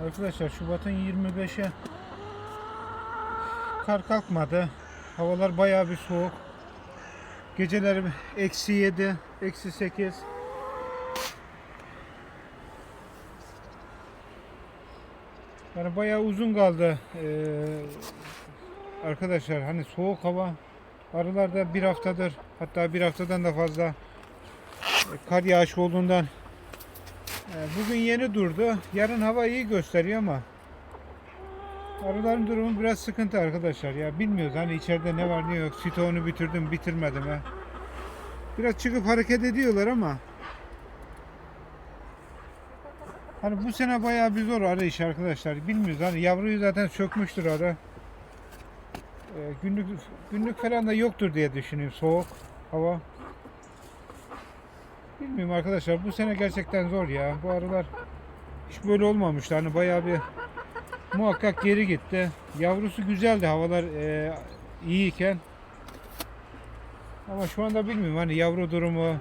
Arkadaşlar Şubat'ın 25'e kar kalkmadı. Havalar bayağı bir soğuk. Geceleri eksi 7, eksi 8. Yani bayağı uzun kaldı. Ee, arkadaşlar hani soğuk hava arılarda bir haftadır hatta bir haftadan da fazla e, kar yağışı olduğundan bugün yeni durdu. Yarın hava iyi gösteriyor ama arıların durumu biraz sıkıntı arkadaşlar ya bilmiyoruz hani içeride ne var ne yok sitoğunu bitirdim bitirmedim ha. Biraz çıkıp hareket ediyorlar ama Hani bu sene bayağı bir zor arı iş arkadaşlar. Bilmiyoruz hani yavruyu zaten sökmüştür arı. Ee, günlük günlük falan da yoktur diye düşünüyorum. Soğuk hava. Bilmiyorum arkadaşlar bu sene gerçekten zor ya. Bu arılar hiç böyle olmamıştı. Hani bayağı bir muhakkak geri gitti. Yavrusu güzeldi havalar e, iyiyken. Ama şu anda bilmiyorum hani yavru durumu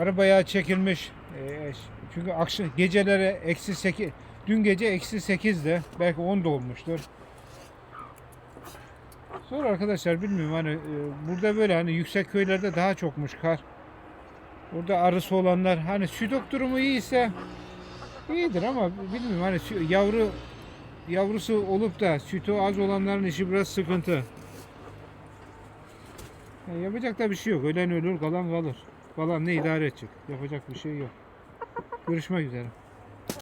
arı bayağı çekilmiş. E, çünkü akşam gecelere eksi 8 dün gece eksi 8'de belki 10 da olmuştur. Zor arkadaşlar bilmiyorum hani e, burada böyle hani yüksek köylerde daha çokmuş kar. Burada arısı olanlar hani südok durumu iyiyse iyidir ama bilmiyorum hani yavru yavrusu olup da sütü az olanların işi biraz sıkıntı. Ya yapacak da bir şey yok. Ölen ölür, kalan kalır. Kalan ne idare edecek? Yapacak bir şey yok. Görüşmek üzere.